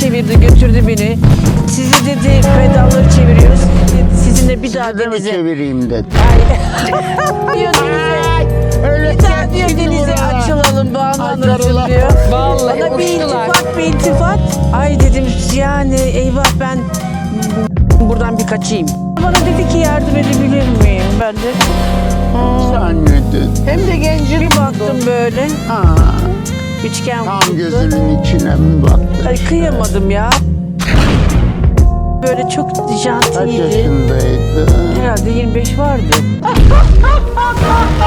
ayırdı götürdü beni. Sizi dedi pedalları çeviriyoruz. Sizinle bir daha Sizi de mi denize. çevireyim dedi. diyor denize. Öyle Bir daha diyor denize açılalım karılar. diyor. Vallahi Bana bir uçtular. iltifat bir iltifat. Ay dedim yani eyvah ben buradan bir kaçayım. Bana dedi ki yardım edebilir miyim? Ben de Zannedin. hem de gencim baktım böyle. Ha, Üçgen tam vücutlu. gözünün içine mi baktın? Ay kıyamadım ya. Böyle çok Kaç jantiydi. yaşındaydı? Herhalde 25 vardı.